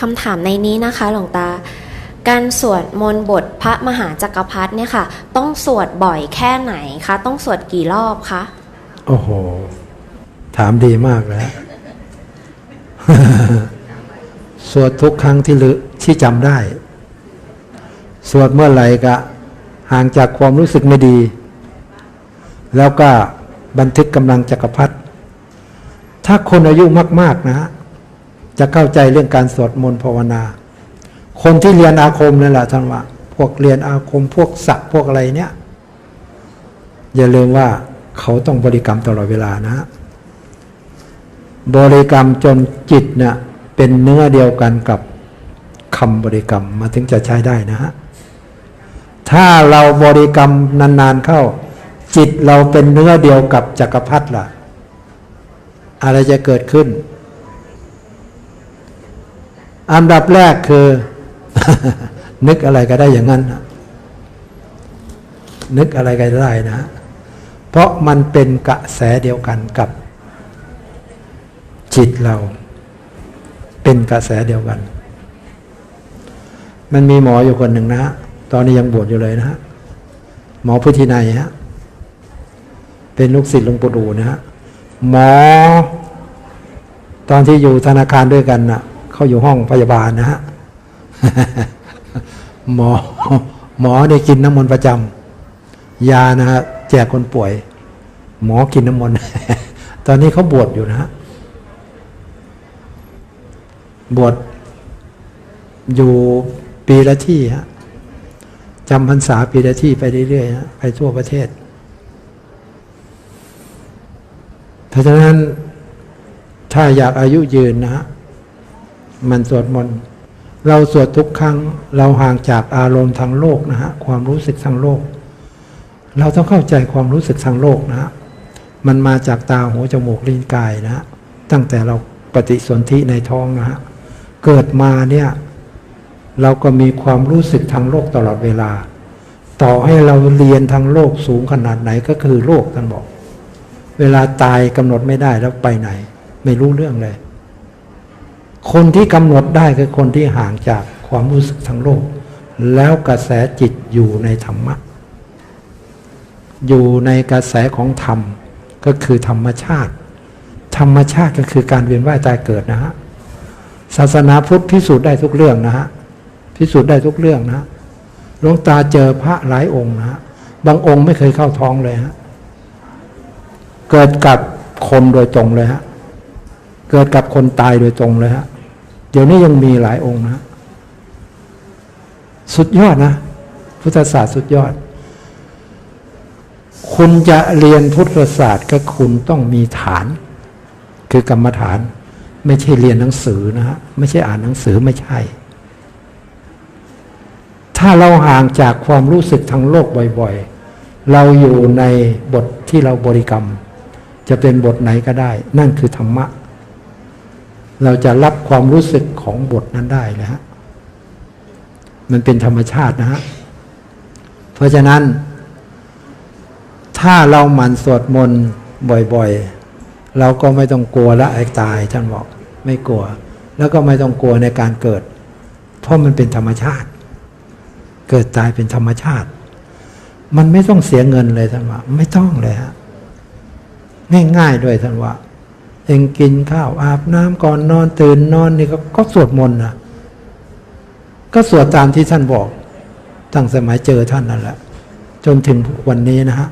คำถามในนี้นะคะหลวงตา การสวดมนต์บทพระมหาจักรพรรดิเนี่ยค่ะ ต้องสวดบ่อยแค่ไหนคะ ต้องสวดกี่รอบคะ โอ้โห ถามดีมากแล้วสวดทุกครั้งที่ลือที่จำได้ สวดเมื่อไหร่ก็ห่างจากความรู้สึกไม่ดี แล้วก็บันทึกกำลังจักรพรรดิถ้าคนอายุมาก ๆ นะฮะ จะเข้าใจเรื่องการสวดมนต์ภาวนา คนที่เรียนอาคมนั่นแหละท่านว่า พวกเรียนอาคมพวกสักพวกอะไรเนี่ย อย่าลืมว่าเขาต้องบริกรรมตลอดเวลานะฮะบริกรรมจนจิตเนี่ยเป็นเนื้อเดียวกันกับคำบริกรรมมาถึงจะใช้ได้นะฮะถ้าเราบริกรรมนาน ๆ เข้า จิตเราเป็นเนื้อเดียวกับจักรพรรดิล่ะ อะไรจะเกิดขึ้น อันดับแรกคือ นึกอะไรก็ได้อย่างนั้น นึกอะไรก็ได้นะ เพราะมันเป็นกระแสเดียวกันกับ จิตเรา เป็นกระแสเดียวกัน มันมีหมออยู่คนหนึ่งนะฮะตอนนี้ยังบวชอยู่เลยนะฮะหมอพุทธินัยฮะเป็นลูกศิษย์หลวงปู่ดูนะฮะหมอ ตอนที่อยู่ธนาคารด้วยกันน่ะ เขาอยู่ห้องพยาบาลนะฮะหมอหมอได้กินน้ำมนต์ประจำยานะฮะแจกคนป่วย หมอกินน้ำมนต์ตอนนี้เขาบวชอยู่นะฮะบวชอยู่ปีละที่ฮะจำพรรษาปีละที่ไปเรื่อยๆฮะไปทั่วประเทศ เพราะฉะนั้นถ้าอยากอายุยืนนะฮะ มันสวดมนต์เราสวดทุกครั้ง เราห่างจากอารมณ์ทางโลกนะฮะความรู้สึกทางโลก เราต้องเข้าใจความรู้สึกทางโลกนะฮะมันมาจากตาหูจมูกลิ้นกายนะฮะตั้งแต่เราปฏิสนธิในท้องนะฮะเกิดมาเนี่ยเราก็มีความรู้สึกทางโลกตลอดเวลา ต่อให้เราเรียนทางโลกสูงขนาดไหนก็คือโลกท่านบอก เวลาตายกำหนดไม่ได้แล้วไปไหน ไม่รู้เรื่องเลย คนที่กำหนดได้คือคนที่ห่างจากความรู้สึกทางโลก แล้วกระแสจิตอยู่ในธรรมะ อยู่ในกระแสของธรรมก็คือธรรมชาติ ธรรมชาติก็คือการเวียนว่ายตายเกิดนะฮะศาสนาพุทธพิสูจน์ได้ทุกเรื่องนะฮะพิสูจน์ได้ทุกเรื่องนะหลวงตาเจอพระหลายองค์นะฮะบางองค์ไม่เคยเข้าท้องเลยฮะเกิดกับคนโดยตรงเลยฮะเกิดกับคนตายโดยตรงเลยฮะ ดี๋ยวนี้ยังมีหลายองค์นะ สุดยอดนะ พุทธศาสตร์สุดยอด คุณจะเรียนพุทธศาสตร์ก็คุณต้องมีฐาน คือกรรมฐาน ไม่ใช่เรียนหนังสือนะฮะไม่ใช่อ่านหนังสือไม่ใช่ ถ้าเราห่างจากความรู้สึกทางโลกบ่อยๆ เราอยู่ในบทที่เราบริกรรม จะเป็นบทไหนก็ได้ นั่นคือธรรมะ เราจะรับความรู้สึกของบทนั้นได้นะฮะ มันเป็นธรรมชาตินะฮะ เพราะฉะนั้น ถ้าเราหมั่นสวดมนต์บ่อยๆ เราก็ไม่ต้องกลัวละไอ้ตายท่านบอกไม่กลัว แล้วก็ไม่ต้องกลัวในการเกิด เพราะมันเป็นธรรมชาติ เกิดตายเป็นธรรมชาติ มันไม่ต้องเสียเงินเลยท่านว่า ไม่ต้องเลยฮะง่ายๆด้วยท่านว่า เองกินข้าวอาบน้ำก่อนนอนตื่นนอนนี่ก็ก็สวดมนต์นะก็สวดตามที่ท่านบอกตั้งสมัยเจอท่านนั่นแหละ จนถึงวันนี้นะฮะ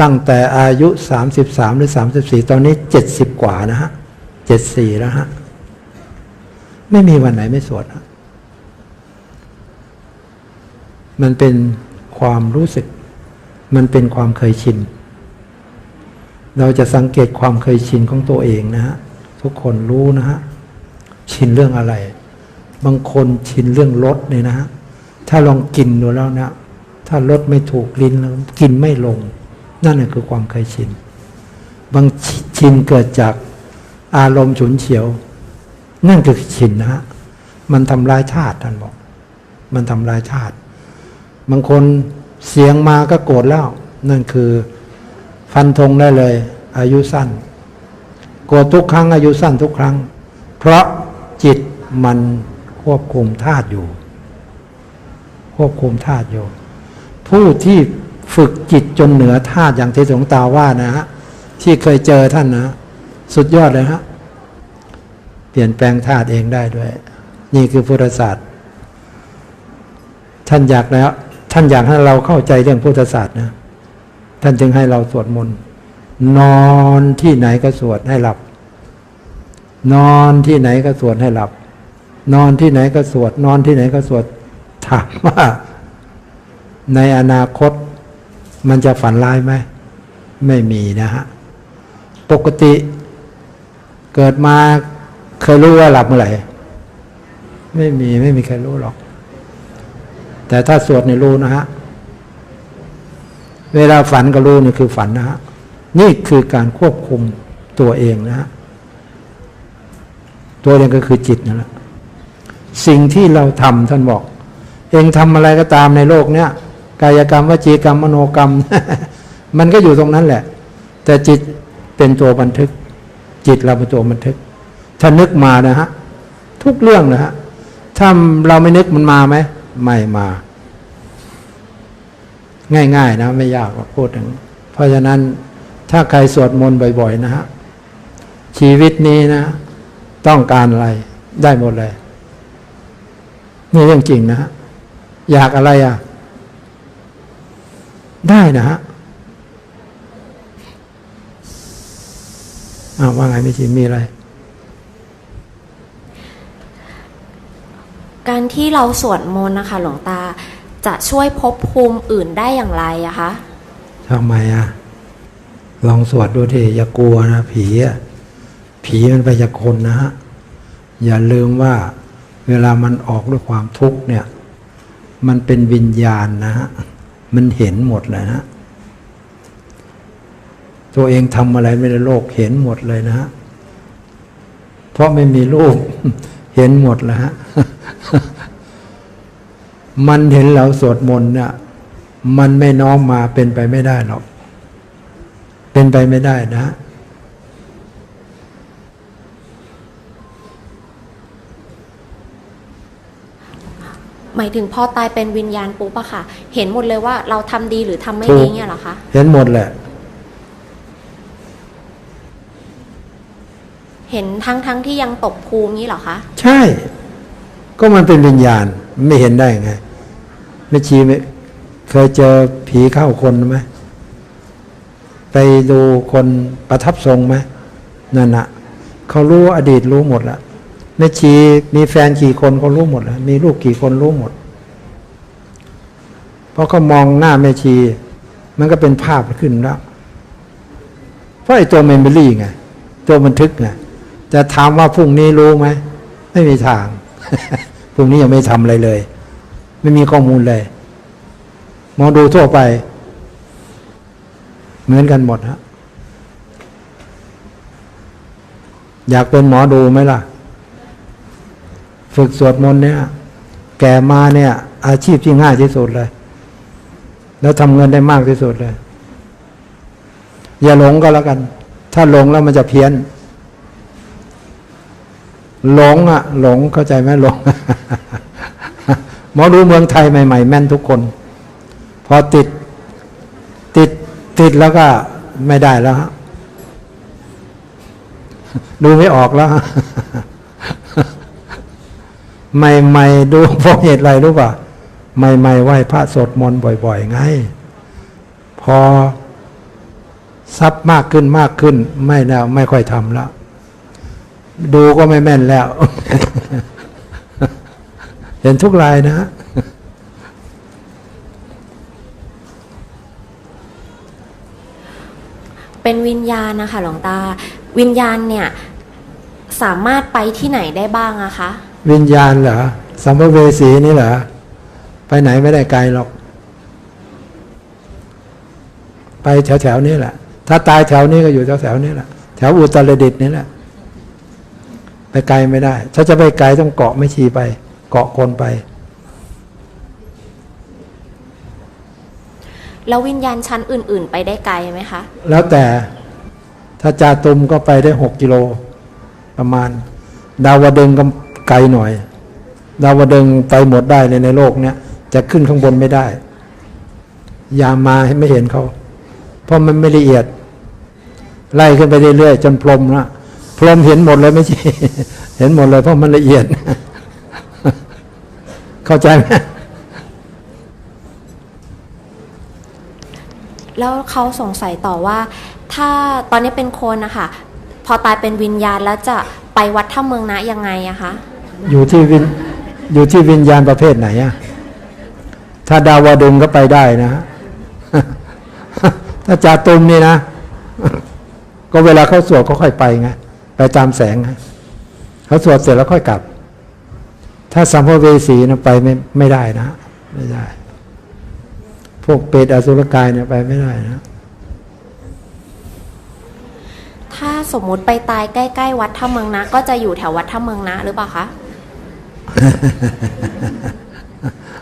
ตั้งแต่อายุ 33 หรือ 34 ตอนนี้ 70 กว่านะฮะ 74 แล้วฮะ ไม่มีวันไหนไม่สวดฮะมันเป็นความรู้สึก มันเป็นความเคยชิน เราจะสังเกตความเคยชินของตัวเองนะฮะทุกคนรู้นะฮะชินเรื่องอะไร บางคนชินเรื่องรสเนี่ยนะฮะถ้าลองกินดูแล้วนะถ้ารสไม่ถูกลิ้นแล้วกินไม่ลง นั่นแหละคือความเคยชิน บางชินเกิดจากอารมณ์ฉุนเฉียว นั่นคือชินนะฮะมันทำลายชาติท่านบอก มันทำลายชาติ บางคนเสียงมาก็โกรธแล้ว นั่นคือ ฟันธงได้เลย อายุสั้นโกรธทุกครั้ง อายุสั้นทุกครั้ง เพราะจิตมันควบคุมธาตุอยู่ ควบคุมธาตุอยู่ ผู้ที่ฝึกจิตจนเหนือธาตุอย่างที่หลวงตาว่านะฮะที่เคยเจอท่านนะ สุดยอดเลยฮะเปลี่ยนแปลงธาตุเองได้ด้วย นี่คือพุทธศาสตร์ท่านอยากแล้ว ท่านอยากให้เราเข้าใจเรื่องพุทธศาสตร์นะ ท่านจึงให้เราสวดมนต์นอนที่ไหนก็สวดให้หลับ นอนที่ไหนก็สวดให้หลับ นอนที่ไหนก็สวด นอนที่ไหนก็สวดถามว่าในอนาคตมันจะฝันร้ายไหมไม่มีนะฮะปกติเกิดมาเคยรู้ว่าหลับเมื่อไหร่ไม่มีไม่มีใครรู้หรอก แต่ถ้าสวดในยรู้นะฮะ เวลาฝันก็รู้นี่คือฝันนะฮะนี่คือการควบคุมตัวเองนะฮะตัวเองก็คือจิตนั่นแหละสิ่งที่เราทำท่านบอก เองทำอะไรก็ตามในโลกเนี้ยกายกรรมวจีกรรมมโนกรรม มันก็อยู่ตรงนั้นแหละ แต่จิตเป็นตัวบันทึก จิตเราเป็นตัวบันทึก ถ้านึกมานะฮะทุกเรื่องนะฮะถ้าเราไม่นึกมันมาไหมไม่มา ง่ายๆนะไม่ยากพูดถึง เพราะฉะนั้นถ้าใครสวดมนต์บ่อย ๆ นะฮะชีวิตนี้นะ ต้องการอะไรได้หมดเลย นี่เรื่องจริงนะฮะอยากอะไรอะ ได้นะฮะอ้าวว่าไงไม่ชีมีอะไร การที่เราสวดมนต์นะคะ หลวงตา จะช่วยภพภูมิอื่นได้อย่างไรอะคะทำไมอะลองสวดดูทีอย่ากลัวนะผีอะผีมันไปจากคนนะฮะอย่าลืมว่าเวลามันออกด้วยความทุกข์เนี่ย มันเป็นวิญญาณนะฮะมันเห็นหมดเลยนะตัวเองทำอะไรไม่ได้โลกเห็นหมดเลยนะฮะเพราะไม่มีรูปเห็นหมดแล้วฮะ มันเห็นเราสวดมนต์เนี่ยมันไม่น้อมมาเป็นไปไม่ได้หรอก เป็นไปไม่ได้นะ หมายถึงพอตายเป็นวิญญาณปุ๊บอะค่ะ เห็นหมดเลยว่าเราทำดีหรือทำไม่ถูดีกเนี่ยเหรอคะ เห็นหมดแหละ เห็นทั้งทั้งที่ยังตกภูมินี้เหรอคะ ใช่ ก็มันเป็นวิญญาณไม่เห็นได้ไง ไม่ชีไม่เคยเจอผีเข้าคนไหมไปดูคนประทับทรงไหมนั่นนะเขารู้อดีตรู้หมดแล้วแม่ชีมีแฟนกี่คนเขารู้หมดแล้วมีลูกกี่คนรู้หมด เพราะเขามองหน้าแม่ชี มันก็เป็นภาพขึ้นแล้วเพราะไอ้ตัวเมมโมรี่ไงตัวบันทึกไงจะถามว่าพรุ่งนี้รู้ไหมไม่มีทางพรุ่งนี้ยังไม่ทำอะไรเลย ไม่มีข้อมูลเลยมองดูทั่วไป เหมือนกันหมดฮะอยากเป็นหมอดูไหมล่ะ ฝึกสวดมนต์เนี่ย แก่มาเนี่ย อาชีพที่ง่ายที่สุดเลย แล้วทำเงินได้มากที่สุดเลย อย่าหลงก็แล้วกัน ถ้าหลงแล้วมันจะเพี้ยน หลงอะหลงเข้าใจไหมหลง มอดูเมืองไทยใหม่ ๆ แม่นทุกคน พอติดติดติดแล้วก็ไม่ได้แล้วฮะดูไม่ออกแล้ว ใหม่ ๆ ดูเพราะเหตุอะไรรู้ป่ะ ใหม่ ๆ ไหว้พระสวดมนต์บ่อย ๆ ไง พอทรัพย์มากขึ้นมากขึ้น ไม่แล้ว ไม่ค่อยทำแล้ว ดูก็ไม่แม่นแล้ว เห็นทุกรายนะฮะเป็นวิญญาณนะคะหลวงตา วิญญาณเนี่ย สามารถไปที่ไหนได้บ้างอะคะ วิญญาณเหรอสัมภเวสีนี่เหรอ ไปไหนไม่ได้ไกลหรอก ไปแถวๆนี้แหละ ถ้าตายแถวนี้ก็อยู่แถวๆนี้แหละ แถวอุตรดิตถ์นี่แหละ ไปไกลไม่ได้ ถ้าจะไปไกลต้องเกาะไม่ชีไป เกาะคนไป แล้ววิญญาณชั้นอื่น ๆ ไปได้ไกลไหมคะ แล้วแต่ถ้าจาตุมก็ไปได้หกกิโลประมาณ ดาวดึงส์ก็ไกลหน่อย ดาวดึงส์ไปหมดได้เลยในโลกเนี้ยจะขึ้นข้างบนไม่ได้อย่ามาให้ไม่เห็นเขา เพราะมันไม่ละเอียด ไล่ขึ้นไปเรื่อยๆจนพรหมนะพรหมเห็นหมดเลยไม่ใช่ เห็นหมดเลยเพราะมันละเอียด เข้าใจไหมแล้วเขาสงสัยต่อว่า ถ้าตอนนี้เป็นคนนะคะพอตายเป็นวิญญาณแล้วจะไปวัดถ้ำเมืองนะยังไงอะคะอยู่ที่วิญอยู่ที่วิญญาณประเภทไหนอะถ้าดาวดึงส์ก็ไปได้นะ ถ้าจาตุมนี่นะ ก็เวลาเขาสวดก็ค่อยไปไงไปตามแสงไงเขาสวดเสร็จแล้วค่อยกลับ ถ้าสัมภเวสีนะไปไม่ไม่ได้นะ ไม่ได้ พวกเปรตอสุรกายเนี่ยไปไม่ได้นะ ถ้าสมมุติไปตายใกล้ๆวัดถ้ำเมืองนะ ก็จะอยู่แถววัดถ้ำเมืองนะ หรือเปล่าคะ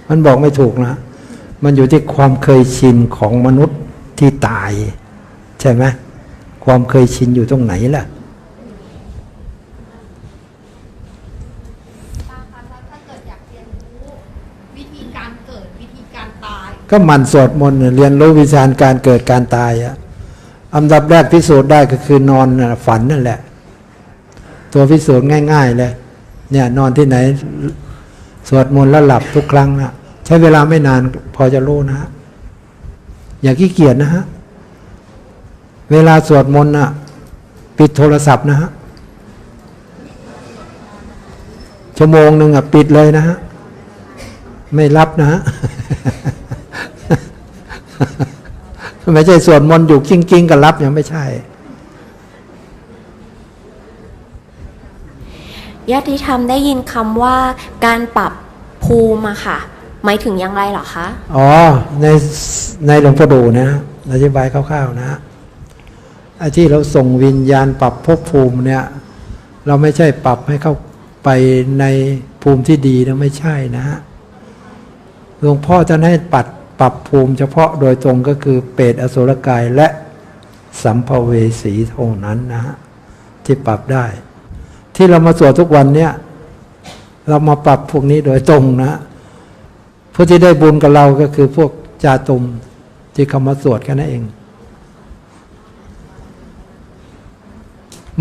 มันบอกไม่ถูกนะ มันอยู่ที่ความเคยชินของมนุษย์ที่ตาย ใช่ไหมความเคยชินอยู่ตรงไหนล่ะ ตาคะแล้วถ้าเกิดอยากเรียนรู้วิธีการเกิดวิธีการตาย ก็หมันสวดมนต์เรียนรู้วิชาการเกิดการตายอะอันดับแรกพิสูจน์ได้ก็คือนอนฝันนั่นแหละ ตัวพิสูจน์ง่าย ๆ เลย เนี่ยนอนที่ไหนสวดมนต์แล้วหลับทุกครั้งนะใช้เวลาไม่นานพอจะรู้นะฮะอย่าขี้เกียจนะฮะเวลาสวดมนต์น่ะปิดโทรศัพท์นะฮะชั่วโมงหนึ่งอะปิดเลยนะฮะไม่รับนะฮะ ไม่ใช่สวดมนต์อยู่กิ้งๆกับรับยังไม่ใช่ญาติธรรมได้ยินคำว่าการปรับภูมิอะค่ะ หมายถึงอย่างไรเหรอคะ อ๋อ ในในหลวงพ่อดูนะอธิบายคร่าวๆนะไอ้ที่เราส่งวิญญาณปรับภพภูมิเนี่ย เราไม่ใช่ปรับให้เข้าไปในภูมิที่ดีนะไม่ใช่นะฮะหลวงพ่อจะให้ปัด ปรับภูมิเฉพาะโดยตรงก็คือเปรตอสุรกายและสัมภเวสีเท่านั้นนะฮะที่ปรับได้ ที่เรามาสวดทุกวันเนี่ย เรามาปรับพวกนี้โดยตรงนะผู้ที่ได้บุญกับเราก็คือพวกจาตุมที่เขามาสวดแค่นั้นเอง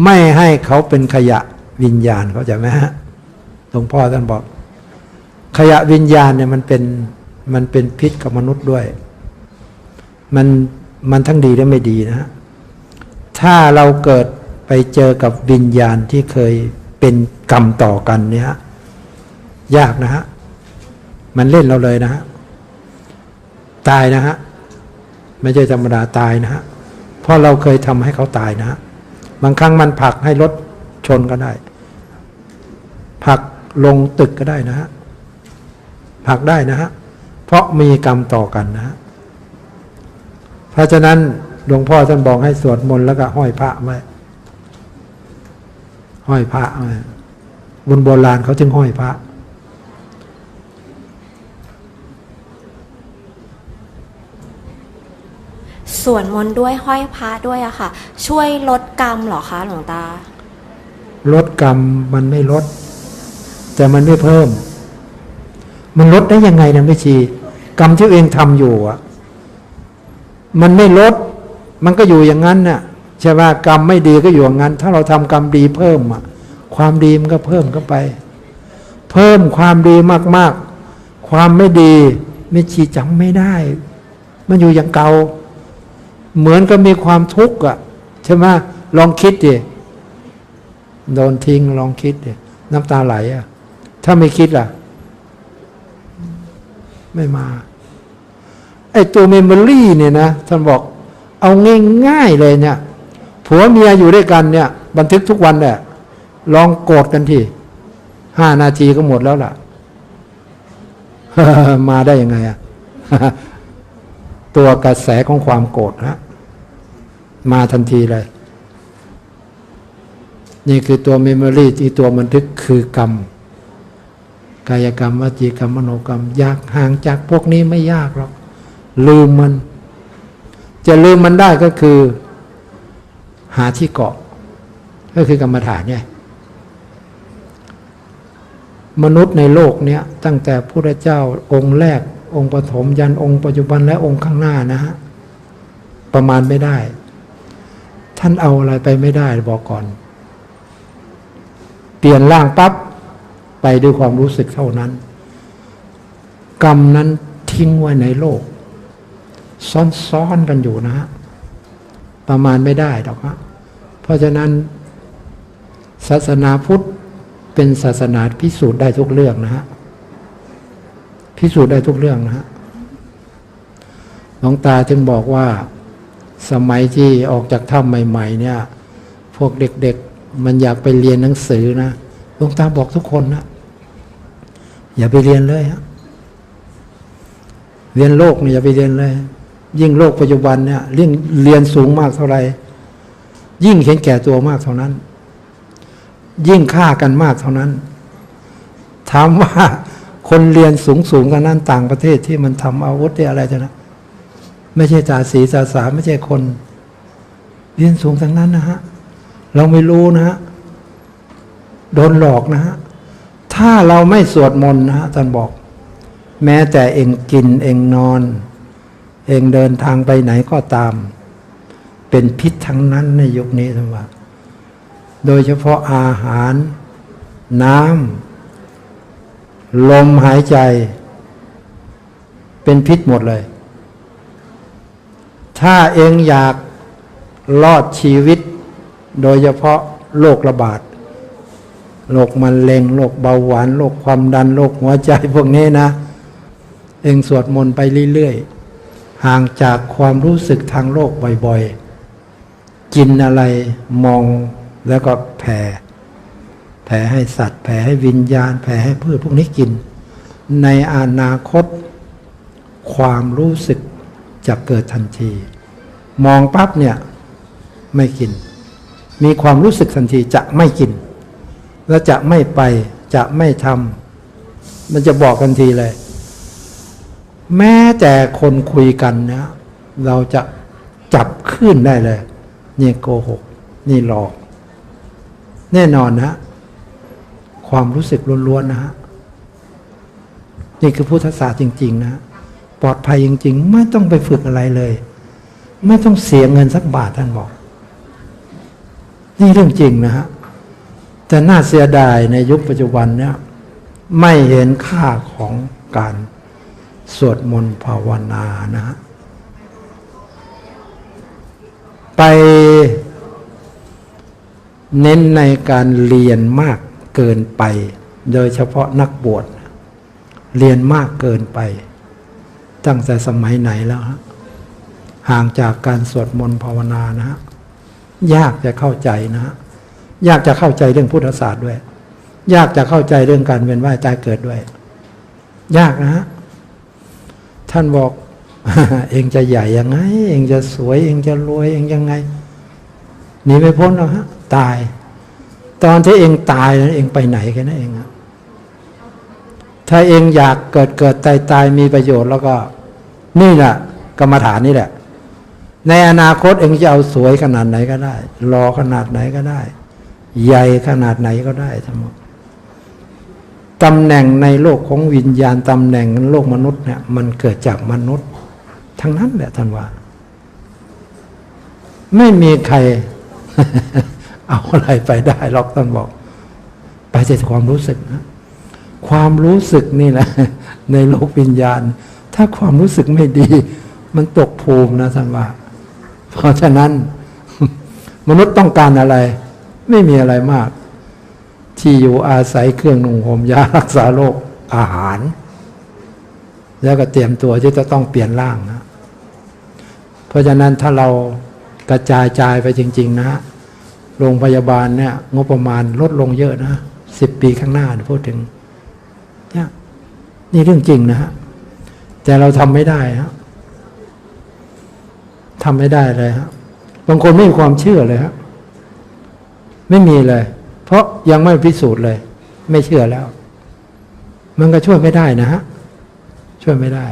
ไม่ให้เขาเป็นขยะวิญญาณเขาใจไหมฮะหลวงพ่อท่านบอก ขยะวิญญาณเนี่ยมันเป็น มันเป็นพิษกับมนุษย์ด้วย มันมันทั้งดีและไม่ดีนะฮะถ้าเราเกิดไปเจอกับวิญญาณที่เคยเป็นกรรมต่อกันเนี่ยยากนะฮะ มันเล่นเราเลยนะฮะ ตายนะฮะ ไม่ใช่ธรรมดาตายนะฮะ เพราะเราเคยทำให้เขาตายนะฮะ บางครั้งมันผลักให้รถชนก็ได้ผลักลงตึกก็ได้นะฮะผลักได้นะฮะ เพราะมีกรรมต่อกันนะฮะเพราะฉะนั้นหลวงพ่อท่านบอกให้สวดมนต์แล้วก็ห้อยพระไว้ห้อยพระไว้บนโบราณเขาจึงห้อยพระ ส่วนมนต์ด้วยห้อยพระด้วยอะค่ะ ช่วยลดกรรมเหรอคะหลวงตา ลดกรรมมันไม่ลด แต่มันไม่เพิ่ม มันลดได้ยังไงนะไม่ชี กรรมที่เองทำอยู่อะ มันไม่ลด มันก็อยู่อย่างนั้นน่ะใช่ไหมกรรมไม่ดีก็อยู่อย่างนั้น ถ้าเราทำกรรมดีเพิ่มอะ ความดีมันก็เพิ่มเข้าไป เพิ่มความดีมากๆ ความไม่ดีไม่ชีจำไม่ได้ มันอยู่อย่างเก่า เหมือนกับมีความทุกข์อะใช่ไหมลองคิดดิโดนทิ้งลองคิดดิน้ำตาไหลอะ ถ้าไม่คิดล่ะ ไม่มา ไอตัวเมมโมรี่เนี่ยนะท่านบอกเอาง่ายๆเลยเนี่ย ผัวเมียอยู่ด้วยกันเนี่ย บันทึกทุกวันเนี่ยลองโกรธกันทีห้านาทีก็หมดแล้วล่ะ มาได้ยังไงอะตัวกระแสของความโกรธฮะมาทันทีเลย นี่คือตัวเมมโมรี่ที่ตัวบันทึกคือกรรม กายกรรมวจีกรรมมโนกรรม ยากห่างจากพวกนี้ไม่ยากหรอกลืมมัน จะลืมมันได้ก็คือ หาที่เกาะ ก็คือกรรมฐานเนี่ยมนุษย์ในโลกเนี้ยตั้งแต่พระเจ้าองค์แรก องค์ปฐมยันองค์ปัจจุบันและองค์ข้างหน้านะฮะประมาณไม่ได้ ท่านเอาอะไรไปไม่ได้บอกก่อน เปลี่ยนร่างปั๊บ ไปด้วยความรู้สึกเท่านั้น กรรมนั้นทิ้งไว้ในโลก ซ้อนๆกันอยู่นะฮะประมาณไม่ได้ดอกฮะเพราะฉะนั้น ศาสนาพุทธเป็นศาสนาพิสูจน์ได้ทุกเรื่องนะฮะพิสูจน์ได้ทุกเรื่องนะฮะหลวงตาจึงบอกว่าสมัยที่ออกจากถ้ำใหม่ ๆ เนี่ย พวกเด็กๆ มันอยากไปเรียนหนังสือนะหลวงตาบอกทุกคนนะ อย่าไปเรียนเลยฮะเรียนโลกเนี่ยอย่าไปเรียนเลย ยิ่งโลกปัจจุบันเนี่ยเรียนเรียนสูงมากเท่าไหร่ยิ่งเห็นแก่ตัวมากเท่านั้น ยิ่งฆ่ากันมากเท่านั้นถามว่าคนเรียนสูงสูงกันนั้นต่างประเทศที่มันทำอาวุธที่อะไรจะนะไม่ใช่ตาสีตาสาไม่ใช่คน เรียนสูงทั้งนั้นนะฮะ เราไม่รู้นะฮะ โดนหลอกนะฮะ ถ้าเราไม่สวดมนต์นะท่านบอก แม้แต่เองกินเองนอน เองเดินทางไปไหนก็ตาม เป็นพิษทั้งนั้นในยุคนี้ท่านว่าโดยเฉพาะอาหาร น้ำลมหายใจ เป็นพิษหมดเลย ถ้าเองอยากรอดชีวิต โดยเฉพาะโรคระบาด โรคมะเร็งโรคเบาหวานโรคความดันโรคหัวใจพวกนี้นะ เองสวดมนต์ไปเรื่อยๆห่างจากความรู้สึกทางโลกบ่อยๆ กินอะไรมองแล้วก็แผ่แผ่ให้สัตว์แผ่ให้วิญญาณแผ่ให้พืชพวกนี้กิน ในอนาคต ความรู้สึกจะเกิดทันที มองปั๊บเนี่ยไม่กิน มีความรู้สึกทันทีจะไม่กิน และจะไม่ไปจะไม่ทำมันจะบอกทันทีเลย แม้แต่คนคุยกันนะเราจะจับขึ้นได้เลย นี่โกหก นี่หลอก แน่นอนนะความรู้สึกล้วนๆนะฮะนี่คือพุทธศาสตร์จริง ๆ นะปลอดภัยจริง ๆ ไม่ต้องไปฝึกอะไรเลย ไม่ต้องเสียเงินสักบาทท่านบอก นี่เรื่องจริงนะฮะ แต่น่าเสียดายในยุคปัจจุบันเนี่ยไม่เห็นค่าของการสวดมนต์ภาวนานะฮะไปเน้นในการเรียนมากเกินไป โดยเฉพาะนักบวชเรียนมากเกินไป ตั้งแต่สมัยไหนแล้วฮะห่างจากการสวดมนต์ภาวนานะฮะยากจะเข้าใจนะฮะ ยากจะเข้าใจเรื่องพุทธศาสตร์ด้วย ยากจะเข้าใจเรื่องการเวียนว่ายตายเกิดด้วย ยากนะฮะท่านบอก เองจะใหญ่ยังไง เองจะสวย เองจะรวยเองยังไงหนีไม่พ้นหรอกฮะ ตาย ตอนที่เองตายนั้นเองไปไหนกันนะเองอะถ้าเองอยากเกิดเกิดตายตายมีประโยชน์แล้วก็ นี่แหละกรรมฐานนี่แหละ ในอนาคตเองจะเอาสวยขนาดไหนก็ได้ รอขนาดไหนก็ได้ ใหญ่ขนาดไหนก็ได้ทั้งหมดตำแหน่งในโลกของวิญญาณตำแหน่งโลกมนุษย์เนี่ยมันเกิดจากมนุษย์ ทั้งนั้นแหละท่านว่า ไม่มีใคร เอาอะไรไปได้หรอกท่านบอก ไปจากความรู้สึกนะความรู้สึกนี่แหละ ในโลกวิญญาณ ถ้าความรู้สึกไม่ดี มันตกภูมินะท่านว่า เพราะฉะนั้น มนุษย์ต้องการอะไร ไม่มีอะไรมาก ที่อยู่อาศัยเครื่องนุ่งห่มยารักษาโรคอาหาร แล้วก็เตรียมตัวที่จะต้องเปลี่ยนร่างนะ เพราะฉะนั้นถ้าเรากระจายจ่ายไปจริง ๆ นะโรงพยาบาลเนี่ย งบประมาณลดลงเยอะนะสิบปีข้างหน้าพูดถึงเนี่ยนี่เรื่องจริงนะฮะแต่เราทำไม่ได้ฮะทำไม่ได้เลยฮะบางคนไม่มีความเชื่อเลยฮะ ไม่มีเลย เพราะยังไม่พิสูจน์เลย ไม่เชื่อแล้ว มันก็ช่วยไม่ได้นะฮะช่วยไม่ได้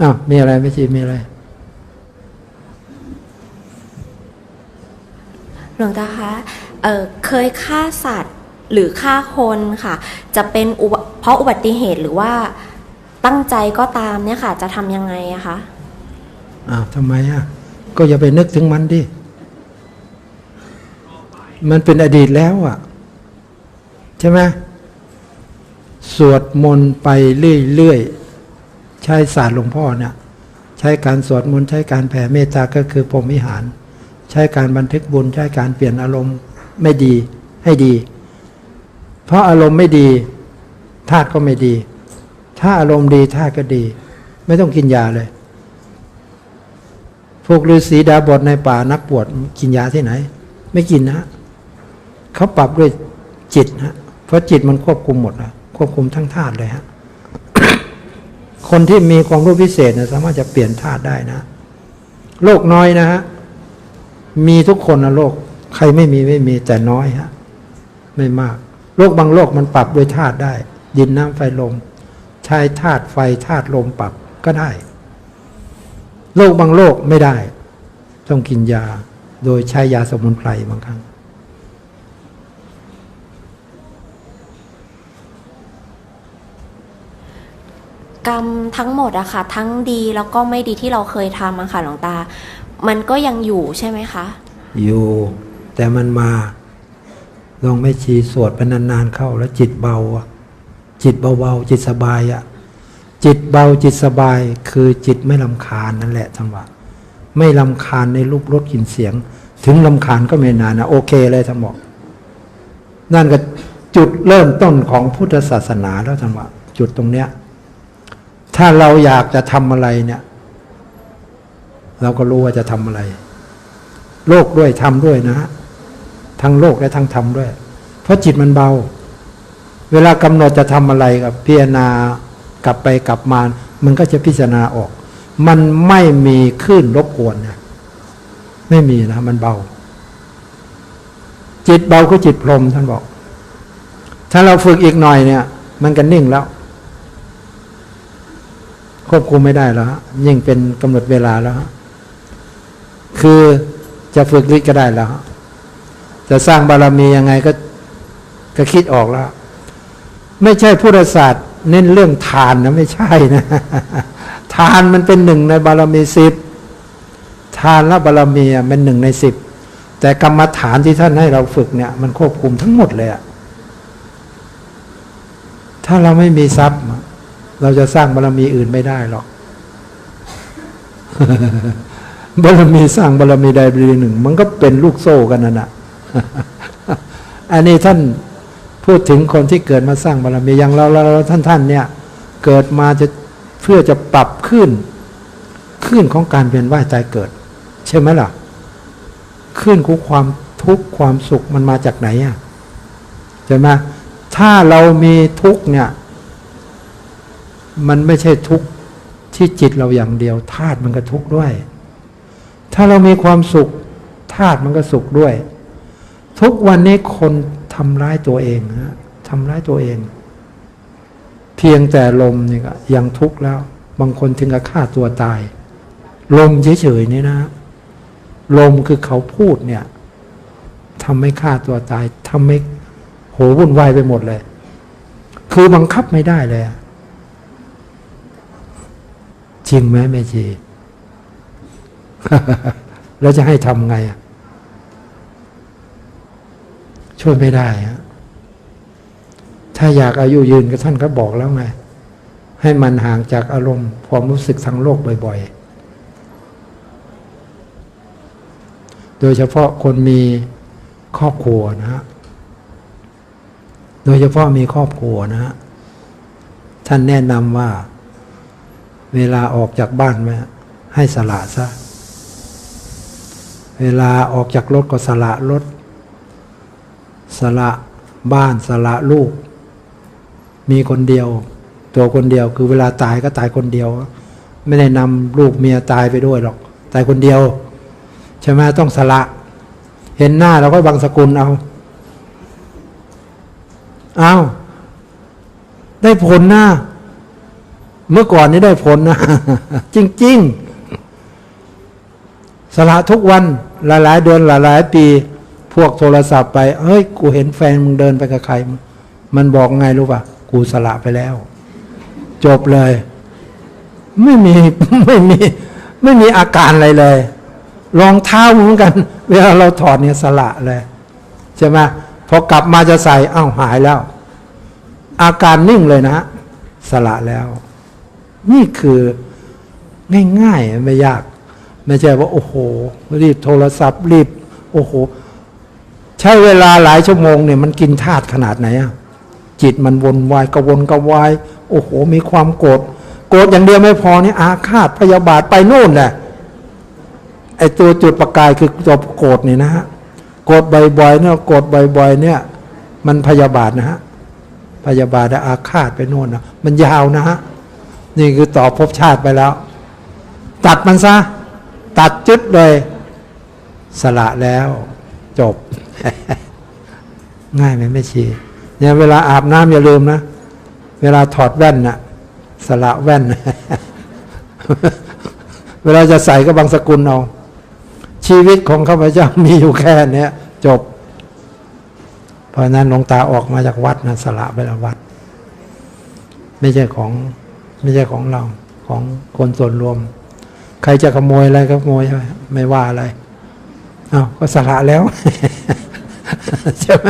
อ้าวมีอะไรไม่ชีมีอะไรหลวงตาคะเออเคยฆ่าสัตว์หรือฆ่าคนค่ะ จะเป็นอุบเพราะอุบัติเหตุหรือว่าตั้งใจก็ตามเนี่ยค่ะ จะทำยังไงอะคะอ้าวทำไมอะก็อย่าไปนึกถึงมันดิ มันเป็นอดีตแล้วอะ ใช่ไหมสวดมนต์ไปเรื่อยๆ ใช้ศาสตร์หลวงพ่อเนี่ย ใช้การสวดมนต์ใช้การแผ่เมตตาก็คือพรหมวิหาร ใช้การบันทึกบุญใช้การเปลี่ยนอารมณ์ไม่ดีให้ดี เพราะอารมณ์ไม่ดีธาตุก็ไม่ดี ถ้าอารมณ์ดีธาตุก็ดี ไม่ต้องกินยาเลย พวกฤาษีดาบทในป่านักบวชกินยาที่ไหน ไม่กินนะ เขาปรับด้วยจิตนะเพราะจิตมันควบคุมหมดนะควบคุมทั้งธาตุเลยฮะคนที่มีความรู้พิเศษนะสามารถจะเปลี่ยนธาตุได้นะโลกน้อยนะฮะมีทุกคนนะโลกใครไม่มีไม่มีแต่น้อยฮะไม่มากโลกบางโลกมันปรับด้วยธาตุได้ ดินน้ำไฟลมใช้ธาตุไฟธาตุลมปรับก็ได้โรคบางโรคไม่ได้ ต้องกินยาโดยใช้ยาสมุนไพรบางครั้ง กรรมทั้งหมดอะค่ะ ทั้งดีแล้วก็ไม่ดีที่เราเคยทำอะค่ะหลวงตา มันก็ยังอยู่ใช่ไหมคะ อยู่ แต่มันมาลองไม่ชีสวดไปนานๆเข้าแล้วจิตเบาจิตเบาๆจิตสบายอะจิตเบาจิตสบายคือจิตไม่ลำคาญนั่นแหละทั้งว่าไม่ลำคาญในรูปรสกลิ่นเสียง ถึงลำคาญก็ไม่นานนะโอเคเลยทั้งหมดนั่นก็จุดเริ่มต้นของพุทธศาสนาแล้วทั้งว่าจุดตรงเนี้ย ถ้าเราอยากจะทำอะไรเนี่ย เราก็รู้ว่าจะทำอะไร โลกด้วยทำด้วยนะทั้งโลกและทั้งธรรมด้วย เพราะจิตมันเบา เวลากำหนดจะทำอะไรกับพิจารณากลับไปกลับมา มันก็จะพิจารณาออก มันไม่มีคลื่นรบกวนเนี่ยไม่มีนะ มันเบา จิตเบาคือจิตพรหมท่านบอก ถ้าเราฝึกอีกหน่อยเนี่ย มันก็นิ่งแล้ว ควบคุมไม่ได้แล้วยิ่งเป็นกำหนดเวลาแล้ว คือจะฝึกฤทธิ์ก็ได้แล้วจะสร้างบารมียังไงก็ก็คิดออกแล้ว ไม่ใช่พุทธศาสตร์เน้นเรื่องทานนะไม่ใช่นะ ทานมันเป็นหนึ่งในบารมีสิบทานและบารมีอะเป็นหนึ่งในสิบแต่กรรมฐานที่ท่านให้เราฝึกเนี่ย มันควบคุมทั้งหมดเลยอะถ้าเราไม่มีทรัพย์ เราจะสร้างบารมีอื่นไม่ได้หรอกบารมีสร้างบารมีใดบารมีหนึ่ง มันก็เป็นลูกโซ่กันนั่นแหะอันนี้ท่านพูดถึงคนที่เกิดมาสร้างบารมีอย่างเราเราเราท่านท่านเนี่ย เกิดมาจะเพื่อจะปรับขึ้นขึ้นของการเวียนว่ายตายเกิด ใช่ไหมล่ะขึ้นของความทุกข์ความสุขมันมาจากไหนอะใช่ไหมถ้าเรามีทุกข์เนี่ย มันไม่ใช่ทุกข์ที่จิตเราอย่างเดียวธาตุมันก็ทุกข์ด้วย ถ้าเรามีความสุขธาตุมันก็สุขด้วย ทุกวันนี้คนทำร้ายตัวเองฮะทำร้ายตัวเอง เพียงแต่ลมนี่ก็ยังทุกข์แล้ว บางคนถึงกับฆ่าตัวตาย ลมเฉยๆนี่นะ ลมคือเขาพูดเนี่ยทำให้ฆ่าตัวตายทำให้โหวุ่นวายไปหมดเลย คือบังคับไม่ได้เลย จริงไหมแม่จีแล้วจะให้ทำไงช่วยไม่ได้ฮะถ้าอยากอายุยืนก็ท่านก็บอกแล้วไง ให้มันห่างจากอารมณ์ความรู้สึกทางโลกบ่อย ๆ โดยเฉพาะคนมีครอบครัวนะฮะ โดยเฉพาะมีครอบครัวนะฮะ ท่านแนะนำว่า เวลาออกจากบ้านไหมให้สละซะ เวลาออกจากรถก็สละรถ สละบ้านสละลูก มีคนเดียว ตัวคนเดียวคือเวลาตายก็ตายคนเดียว ไม่ได้นำลูกเมียตายไปด้วยหรอก ตายคนเดียวใช่ไหมต้องสละ เห็นหน้าเราก็บังสกุลเอาเอาได้ผลนะ เมื่อก่อนนี้ได้ผลนะ จริง ๆ สละทุกวันหลายๆเดือนหลายๆปี พวกโทรศัพท์ไป เฮ้ย กูเห็นแฟนมึงเดินไปกับใคร มันบอกไงรู้ป่ะ กูสละไปแล้ว จบเลย ไม่มีไม่มี ไม่มีอาการอะไรเลยรองเท้าเหมือนกัน เวลาเราถอดเนี่ยสละเลยใช่ไหมพอกลับมาจะใส่อ้าวหายแล้ว อาการนิ่งเลยนะ สละแล้ว นี่คือง่ายๆ ไม่ยาก ไม่ใช่ว่า โอ้โห รีบโทรศัพท์ รีบ โอ้โห ใช้เวลาหลายชั่วโมงเนี่ยมันกินธาตุขนาดไหนอะจิตมันวนวายกระวนกระวาย โอ้โห มีความโกรธโกรธอย่างเดียวไม่พอนี่อาฆาตพยาบาทไปโน่นแหละไอตัวจุดประกายคือตัวโกรธนี่นะฮะโกรธบ่อยๆเนี่ยโกรธบ่อยๆเนี่ย มันพยาบาทนะฮะพยาบาทอาฆาตไปโน่นนะมันยาวนะฮะ นี่คือต่อภพชาติไปแล้ว ตัดมันซะ ตัดจุดเลย สละแล้ว จบ ง่ายไหมไม่ชีเนี่ยเวลาอาบน้ำอย่าลืมนะ เวลาถอดแว่นน่ะ สละแว่น เวลาจะใส่ก็บางสกุลเอาชีวิตของข้าพเจ้ามีอยู่แค่เนี้ยจบ เพราะนั้นหลวงตาออกมาจากวัดนะสละไปแล้ววัด ไม่ใช่ของ ไม่ใช่ของเราของคนส่วนรวม ใครจะขโมยอะไรก็ขโมยไม่ว่าอะไรอ้าวก็สละแล้วใช่ไหม